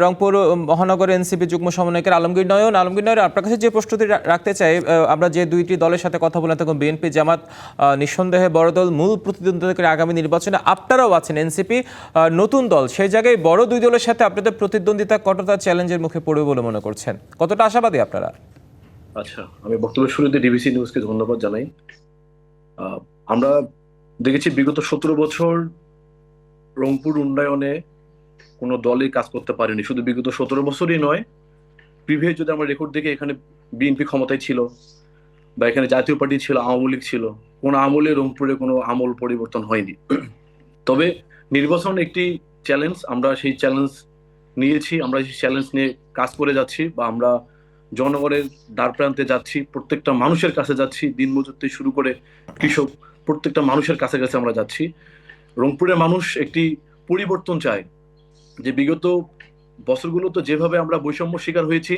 রংপুর মহানগর, এনসিপি যুগ্ম সমন্বয়কের আলমগীর নয়ন। আলমগীর নয়ন, আপনার কাছে যে রা- রাখতে চাই আমরা যে দুইটি দলের সাথে কথা বলে থাকুন বিএনপি, জামাত নিঃসন্দেহে বড় দল, মূল প্রতিদ্বন্দ্বিতা আগামী নির্বাচনে আপনারাও আছেন। এনসিপি নতুন দল, সেই জায়গায় বড় দুই দলের সাথে আপনাদের প্রতিদ্বন্দ্বিতা কতটা চ্যালেঞ্জের মুখে পড়বে বলে মনে করছেন? কতটা আশাবাদী আপনারা? আচ্ছা আমি বক্তব্যের শুরুতে ডিবিসি নিউজকে ধন্যবাদ জানাই। আমরা দেখেছি বিগত সতেরো বছর রংপুর উন্নয়নে কোনো দলই কাজ করতে পারেনি। শুধু বিগত সতেরো বছরই নয় প্রিভিয়াস যদি আমরা রেকর্ড দেখি, এখানে বিএনপি ক্ষমতায় ছিল বা এখানে জাতীয় পার্টি ছিল, আওয়ামী লীগ ছিল, কোন আমলে রংপুরে কোনো আমল পরিবর্তন হয়নি। তবে নির্বাচন একটি চ্যালেঞ্জ আমরা সেই চ্যালেঞ্জ নিয়েছি, আমরা সেই চ্যালেঞ্জ নিয়ে কাজ করে যাচ্ছি বা আমরা জনগণের দ্বার প্রান্তে যাচ্ছি, প্রত্যেকটা মানুষের কাছে যাচ্ছি দিনমজুর থেকে শুরু করে কৃষক, প্রত্যেকটা মানুষের কাছে কাছে আমরা যাচ্ছি। রংপুরের মানুষ একটি পরিবর্তন চায়। যে বিগত বছরগুলো তো যেভাবে আমরা বৈষম্য শিকার হয়েছি,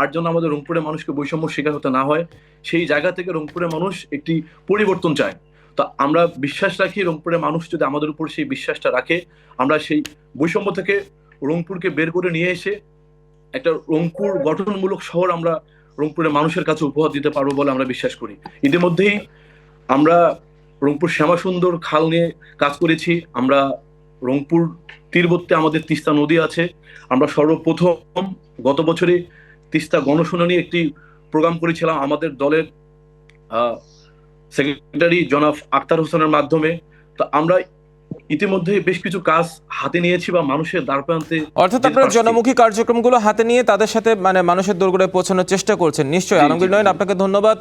আর জন্য আমাদের রংপুরের মানুষকে বৈষম্য শিকার হতে না হয়, সেই জায়গা থেকে রংপুরের মানুষ একটি পরিবর্তন চায়। তো আমরা বিশ্বাস রাখি, রংপুরের মানুষ যদি আমাদের উপর সেই বিশ্বাসটা রাখে, আমরা সেই বৈষম্য থেকে রংপুরকে বের করে নিয়ে এসে একটা রংপুর গঠনমূলক শহর আমরা রংপুরের মানুষের কাছে উপহার দিতে পারব বলে আমরা বিশ্বাস করি। ইতিমধ্যেই আমরা রংপুর শ্যামাসুন্দর খাল নিয়ে কাজ করেছি। আমরা রংপুর তীরবর্তী আমাদের তিস্তা নদী আছে। আমরা সর্বপ্রথম গত বছরে তিস্তা গণশুনানি একটি প্রোগ্রাম করেছিলাম আমাদের দলের সেক্রেটারি জনাব আক্তার হোসেনের মাধ্যমে। তো আমরা ইতিমধ্যে বেশ কিছু কাজ হাতে নিয়েছি বা মানুষের দ্বার প্রান্তে অর্থাৎ আপনারা। জনমুখী কার্যক্রমগুলো হাতে নিয়ে তাদের সাথে মানে মানুষের দোরগোড়ায় পৌঁছানোর চেষ্টা করছেন। নিশ্চয়ই আলমগীর নয়ন আপনাকে ধন্যবাদ।